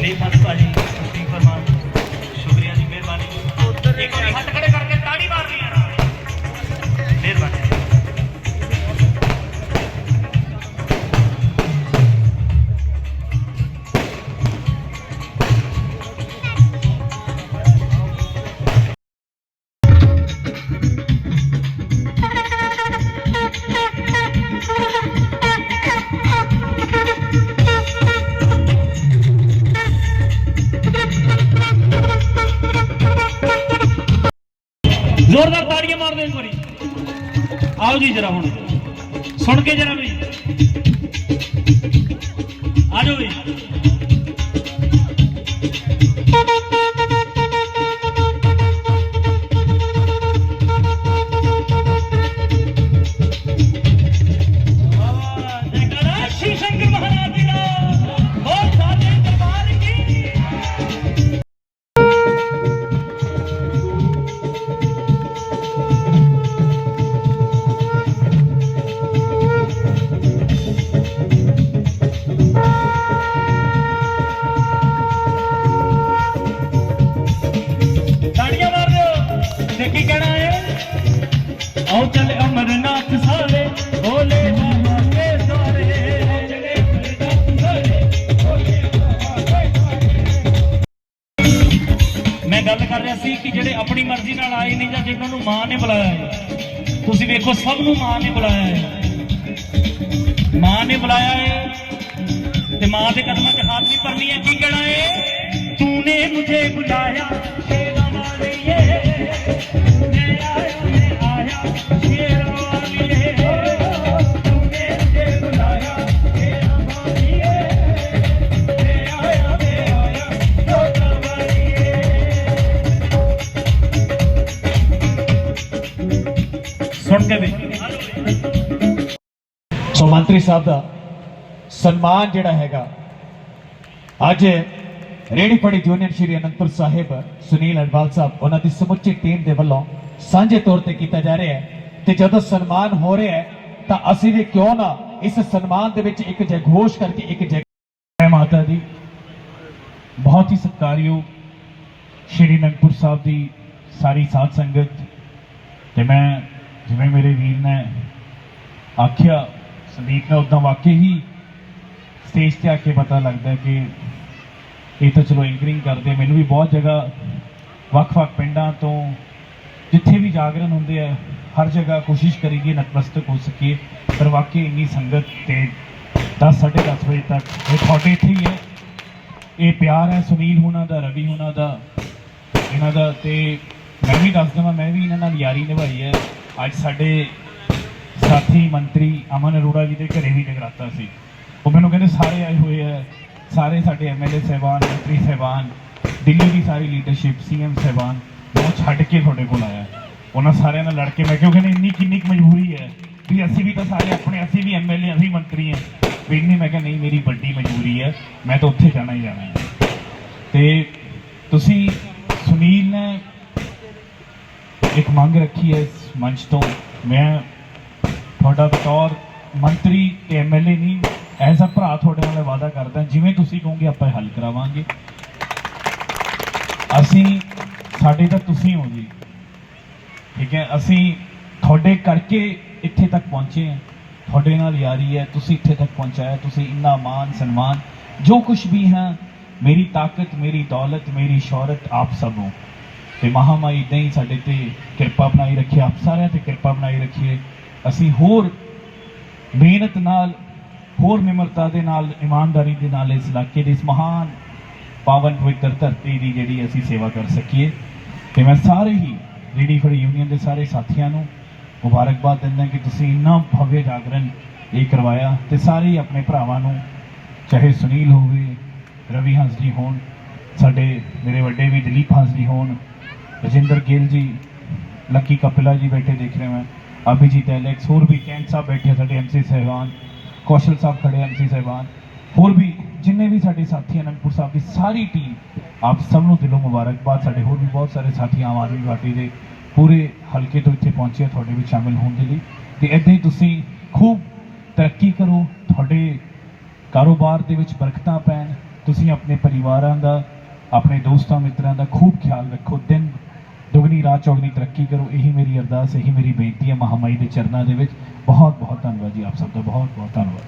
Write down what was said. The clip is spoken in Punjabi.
ਦਲੀਪ ਹੰਸ ਆਓ ਜੀ ਜਰਾ ਹੁਣ। ਸੁਣ ਕੇ ਜਰਾ ਬਈ। ਆ ਜਾਓ ਬਈ। ਆਪਣੀ ਮਰਜ਼ੀ ਨਾਲ ਆਏ ਨਹੀਂ ਜਾਂ ਜਿਨ੍ਹਾਂ ਨੂੰ ਮਾਂ ਨੇ ਬੁਲਾਇਆ ਹੈ। ਤੁਸੀਂ ਵੇਖੋ, ਸਭ ਨੂੰ ਮਾਂ ਨੇ ਬੁਲਾਇਆ ਹੈ। ਮਾਂ ਨੇ ਬੁਲਾਇਆ ਹੈ ਤੇ ਮਾਂ ਦੇ ਕਦਮਾਂ 'ਚ ਹੱਥ ਵੀ ਭਰਨੀ ਹੈ। ਕੀ ਕਹਿਣਾ ਹੈ? ਤੂਨੇ ਮੁਝੇ ਬੁਲਾਇਆ। ਸੁਣ ਕੇ ਵੀ ਸੋ ਮੰਤਰੀ ਸਾਹਿਬ ਦਾ ਸਨਮਾਨ ਜਿਹੜਾ ਹੈਗਾ, ਅੱਜ ਰੇੜੀ ਫੜੀ ਯੂਨੀਅਨ ਸ਼੍ਰੀ ਅਨੰਦਪੁਰ ਸਾਹਿਬ ਸੁਨੀਲ ਅਡਵਾਲ ਸਾਹਿਬ, ਉਹਨਾਂ ਦੀ ਸਮੁੱਚੀ ਟੀਮ ਦੇ ਵੱਲੋਂ ਸਾਂਝੇ ਤੌਰ ਤੇ ਕੀਤਾ ਜਾ ਰਿਹਾ ਹੈ। ਤੇ ਜਦੋਂ ਸਨਮਾਨ ਹੋ ਰਿਹਾ ਹੈ, ਤਾਂ ਅਸੀਂ ਵੀ ਕਿਉਂ ਨਾ ਇਸ ਸਨਮਾਨ ਦੇ ਵਿੱਚ ਇੱਕ ਜੈਘੋਸ਼ ਕਰਕੇ ਇੱਕ ਜੈ ਜੈ ਮਾਤਾ ਦੀ, ਬਹੁਤ ਹੀ ਸਤਿਕਾਰਯੋਗ ਸ਼੍ਰੀ ਅਨੰਦਪੁਰ ਸਾਹਿਬ ਦੀ ਸਾਰੀ ਸਾਧ ਸੰਗਤ, ਤੇ ਮੈਂ ਜਿਵੇਂ ਮੇਰੇ ਵੀਰ ਨੇ ਆਖਿਆ, ਸੰਦੀਪ ਨੇ ਉਦਾਂ ਵਾਕਈ ਹੀ ਸਟੇਜ ਤੇ ਆ ਕੇ ਪਤਾ ਲੱਗਦਾ ਕਿ ਇਹ ਤਾਂ ਚਲੋ ਐਂਕਰਿੰਗ ਕਰਦੇ ਮੈਨੂੰ ਵੀ ਬਹੁਤ ਜਗ੍ਹਾ ਵੱਖ-ਵੱਖ ਪਿੰਡਾਂ ਤੋਂ ਜਿੱਥੇ ਵੀ ਜਾਗਰਣ ਹੁੰਦੇ ਆ, ਹਰ ਜਗ੍ਹਾ ਕੋਸ਼ਿਸ਼ ਕਰੀਏ ਨਤਮਸਤਕ ਹੋ ਸਕੀਏ, ਪਰ ਵਾਕਈ ਇੰਨੀ ਸੰਗਤ ਤੇ 10 10:30 ਵਜੇ ਤੱਕ ਇਹ ਤੁਹਾਡੇ ਇੱਥੇ ਹੀ ਹੈ। ਇਹ ਪਿਆਰ ਹੈ ਸੁਨੀਲ ਹੁਣਾਂ ਦਾ, ਰਵੀ ਹੁਣਾਂ ਦਾ, ਇਹਨਾਂ ਦਾ ਤੇ ਮੈਂ ਵੀ ਦੱਸ ਦਵਾਂ, ਮੈਂ ਵੀ ਇਹਨਾਂ ਨਾਲ ਯਾਰੀ ਨਿਭਾਈ ਹੈ। ਅੱਜ ਸਾਡੇ ਸਾਥੀ ਮੰਤਰੀ ਅਮਨ ਅਰੋੜਾ ਜੀ ਦੇ ਘਰੇ ਵੀ ਜਗਰਾਤਾ ਸੀ। ਉਹ ਮੈਨੂੰ ਕਹਿੰਦੇ, ਸਾਰੇ ਆਏ ਹੋਏ ਆ। ਸਾਰੇ ਸਾਡੇ ਐਮਐਲਏ ਸਹਿਬਾਨ, ਮੰਤਰੀ ਸਹਿਬਾਨ, ਦਿੱਲੀ ਦੀ ਸਾਰੀ ਲੀਡਰਸ਼ਿਪ ਸੀਐਮ ਸਹਿਬਾਨ ਉਹ ਛੱਡ ਕੇ ਤੁਹਾਡੇ ਕੋਲ ਆਇਆ। ਉਹਨਾਂ ਸਾਰਿਆਂ ਨਾਲ ਲੜ ਕੇ ਮੈਂ ਕਿਉਂ ਕਹਿੰਦੇ, ਇੰਨੀ ਕਿੰਨੀ ਕੁ ਮਜਬੂਰੀ ਹੈ ਵੀ ਅਸੀਂ ਵੀ ਤਾਂ ਸਾਰੇ ਆਪਣੇ, ਅਸੀਂ ਵੀ ਐਮਐਲਏ ਅਸੀਂ ਮੰਤਰੀ ਹਾਂ। ਵੀ ਇੰਨੀ ਮੈਂ ਕਿਹਾ, ਨਹੀਂ, ਮੇਰੀ ਵੱਡੀ ਮਜਬੂਰੀ ਹੈ, ਮੈਂ ਤਾਂ ਉੱਥੇ ਜਾਣਾ ਹੀ ਜਾਣਾ ਹੈ। ਤੇ ਤੁਸੀਂ ਸੁਨੀਲ ਨੇ ਇੱਕ ਮੰਗ ਰੱਖੀ ਹੈ ਇਸ ਮੰਚ ਤੋਂ ਮੈਂ ਤੁਹਾਡਾ ਬਤੌਰ ਮੰਤਰੀ ਤੇ ਐਮਐਲਏ ਨਹੀਂ ਐਜ਼ ਅ ਭਰਾ ਤੁਹਾਡੇ ਨਾਲ ਇਹ ਵਾਅਦਾ ਕਰਦਾ ਜਿਵੇਂ ਤੁਸੀਂ ਕਹੋਗੇ ਆਪਾਂ ਇਹ ਹੱਲ ਕਰਾਵਾਂਗੇ ਅਸੀਂ ਸਾਡੇ ਤਾਂ ਤੁਸੀਂ ਹੋ ਜੀ ਠੀਕ ਹੈ ਅਸੀਂ ਤੁਹਾਡੇ ਕਰਕੇ ਇੱਥੇ ਤੱਕ ਪਹੁੰਚੇ ਹਾਂ ਤੁਹਾਡੇ ਨਾਲ ਯਾਰੀ ਹੈ ਤੁਸੀਂ ਇੱਥੇ ਤੱਕ ਪਹੁੰਚਾਇਆ ਤੁਸੀਂ ਇੰਨਾ ਮਾਨ ਸਨਮਾਨ ਜੋ ਕੁਝ ਵੀ ਹੈ ਮੇਰੀ ਤਾਕਤ ਮੇਰੀ ਦੌਲਤ ਮੇਰੀ ਸ਼ੌਹਰਤ ਆਪ ਸਭ ਹੋ ਤੇ ਮਹਾਮਾਈ ਇਦਾਂ ਹੀ ਸਾਡੇ ਤੇ ਕਿਰਪਾ ਬਣਾਈ ਰੱਖੀ ਆਪ ਸਾਰਿਆਂ ਤੇ ਕਿਰਪਾ ਬਣਾਈ ਰੱਖੀਏ। ਅਸੀਂ ਹੋਰ ਮਿਹਨਤ ਨਾਲ, ਹੋਰ ਨਿਮਰਤਾ ਦੇ ਨਾਲ, ਇਮਾਨਦਾਰੀ ਦੇ ਨਾਲ ਇਸ ਇਲਾਕੇ ਦੇ ਇਸ ਮਹਾਨ ਪਾਵਨ ਪਵਿੱਤਰ ਧਰਤੀ ਦੀ ਜਿਹੜੀ ਅਸੀਂ ਸੇਵਾ ਕਰ ਸਕੀਏ। ਤੇ ਮੈਂ ਸਾਰੇ ਹੀ ਰੇਡੀ ਫੜੀ ਯੂਨੀਅਨ ਦੇ ਸਾਰੇ ਸਾਥੀਆਂ ਨੂੰ ਮੁਬਾਰਕਬਾਦ ਦਿੰਦਾ ਕਿ ਤੁਸੀਂ ਇੰਨਾ ਭਵਯ ਜਾਗਰਣ ਇਹ ਕਰਵਾਇਆ ਤੇ ਸਾਰੇ ਹੀ ਆਪਣੇ ਭਰਾਵਾਂ ਨੂੰ, ਚਾਹੇ ਸੁਨੀਲ ਹੋਵੇ, ਰਵੀ ਹੰਸ ਹੋਣ, ਸਾਡੇ ਮੇਰੇ ਵੱਡੇ ਵੀ ਦਲੀਪ ਹੰਸ ਹੋਣ ਰਜਿੰਦਰ ਗਿੱਲ ਜੀ, ਲੱਕੀ ਕਪਿਲਾ ਜੀ ਬੈਠੇ ਦੇਖ ਰਹੇ ਮੈਂ, ਅਭਿਜੀਤ ਐਲੈਕਸ ਹੋਰ ਵੀ ਕੈਂਟ ਸਾਹਿਬ ਬੈਠੇ ਸਾਡੇ ਐਮਸੀ ਸਹਿਬਾਨ, ਕੌਸ਼ਲ ਸਾਹਿਬ ਖੜੇ ਐਮਸੀ ਸਹਿਬਾਨ, ਹੋਰ ਵੀ ਜਿੰਨੇ ਵੀ ਸਾਡੇ ਸਾਥੀ ਅਨੰਦਪੁਰ ਸਾਹਿਬ ਦੀ ਸਾਰੀ ਟੀਮ ਆਪ ਸਭ ਨੂੰ ਦਿਲੋਂ ਮੁਬਾਰਕਬਾਦ। ਸਾਡੇ ਹੋਰ ਵੀ ਬਹੁਤ ਸਾਰੇ ਸਾਥੀ ਆਮ ਆਦਮੀ ਪਾਰਟੀ ਦੇ ਪੂਰੇ ਹਲਕੇ ਤੋਂ ਇੱਥੇ ਪਹੁੰਚੇ ਆ, ਤੁਹਾਡੇ ਵਿੱਚ ਸ਼ਾਮਿਲ ਹੋਣ ਦੇ ਲਈ। ਤੇ ਇੱਦਾਂ ਹੀ ਤੁਸੀਂ ਖੂਬ ਤਰੱਕੀ ਕਰੋ, ਤੁਹਾਡੇ ਕਾਰੋਬਾਰ ਦੇ ਵਿੱਚ ਬਰਕਤਾਂ ਪੈਣ, ਤੁਸੀਂ ਆਪਣੇ ਪਰਿਵਾਰਾਂ ਦਾ, ਆਪਣੇ ਦੋਸਤਾਂ ਮਿੱਤਰਾਂ ਦਾ ਖੂਬ ਖਿਆਲ ਰੱਖੋ, ਦਿਨ ਦੁਗਣੀ ਰਾਤ ਚੌਗਣੀ, ਤਰੱਕੀ ਕਰੋ, ਇਹੀ ਮੇਰੀ ਅਰਦਾਸ, ਇਹੀ ਮੇਰੀ ਬੇਨਤੀ ਹੈ ਮਹਾਮਾਈ ਦੇ ਚਰਨਾਂ ਦੇ ਵਿੱਚ। ਬਹੁਤ ਬਹੁਤ ਧੰਨਵਾਦ ਜੀ ਆਪ ਸਭ ਦਾ ਬਹੁਤ ਬਹੁਤ ਧੰਨਵਾਦ।